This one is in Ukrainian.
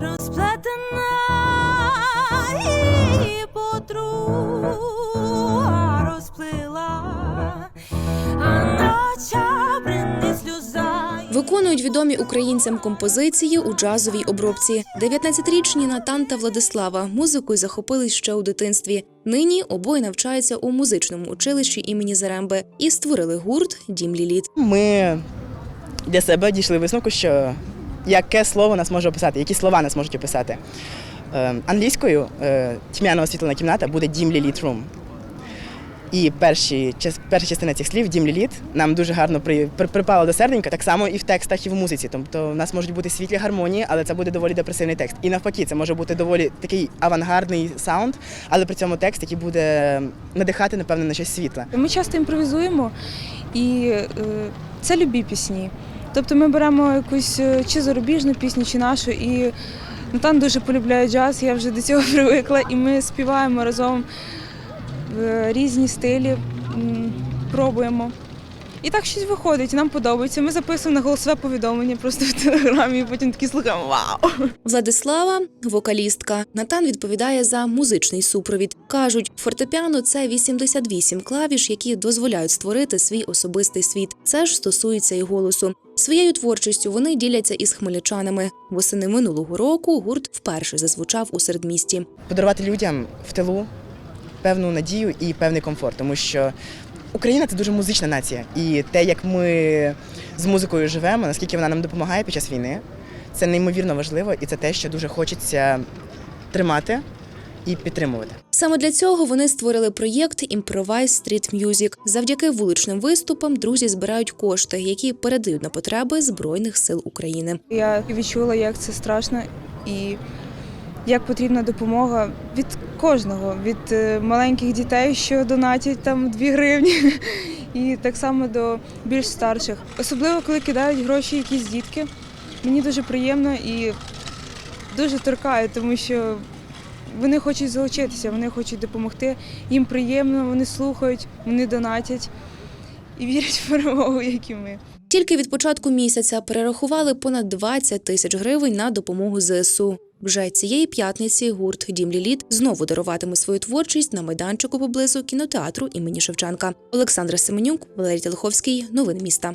розплетена і подруга розплила, а ноча бринить сльоза. Виконують відомі українцям композиції у джазовій обробці. 19-річні Натан та Владислава музикою захопились ще у дитинстві. Нині обоє навчаються у музичному училищі імені Заремби і створили гурт Дім Ліліт. Ми для себе дійшли висновку, що яке слово нас може описати, які слова нас можуть описати. Е, Англійською е, тьмяно освітлена кімната буде дім Ліліт Room. І перші, перша частина цих слів дім Ліліт нам дуже гарно при, при- припала до серденька, так само і в текстах, і в музиці. Тобто в нас можуть бути світлі гармонії, але це буде доволі депресивний текст. І навпаки, це може бути доволі такий авангардний саунд, але при цьому текст, який буде надихати, напевно, на щось світле. Ми часто імпровізуємо, і е, це любі пісні. Тобто ми беремо якусь е, чи зарубіжну пісню, чи нашу, і Натан дуже полюбляє джаз, я вже до цього привикла, і ми співаємо разом в різні стилі, пробуємо. І так щось виходить, нам подобається. Ми записуємо на голосове повідомлення просто в телеграмі, і потім такі слухаємо вау! Владислава вокалістка. Натан відповідає за музичний супровід. кажуть, фортепіано це 88 клавіш, які дозволяють створити свій особистий світ. Це ж стосується і голосу. Своєю творчістю вони діляться із хмельничанами. Восени минулого року гурт вперше зазвучав у середмісті. подарувати людям в тилу певну надію і певний комфорт, тому що Україна це дуже музична нація, і те, як ми з музикою живемо, наскільки вона нам допомагає під час війни, це неймовірно важливо, і це те, що дуже хочеться тримати і підтримувати. Саме для цього вони створили проєкт Improvise Street Music. Завдяки вуличним виступам друзі збирають кошти, які передають на потреби Збройних сил України. Я відчула, як це страшно і як потрібна допомога від кожного, від е, маленьких дітей, що донатять там 2 гривні, і так само до більш старших. Особливо, коли кидають гроші якісь дітки. Мені дуже приємно і дуже торкає, тому що вони хочуть залучитися, вони хочуть допомогти. Їм приємно, вони слухають, вони донатять і вірять в перемогу, як і ми. Тільки від початку місяця перерахували понад 20 тисяч гривень на допомогу ЗСУ. Вже цієї п'ятниці гурт Дім Ліліт знову даруватиме свою творчість на майданчику поблизу кінотеатру імені Шевченка. Олександра Семенюк, Валерій Телеховський. Новини міста.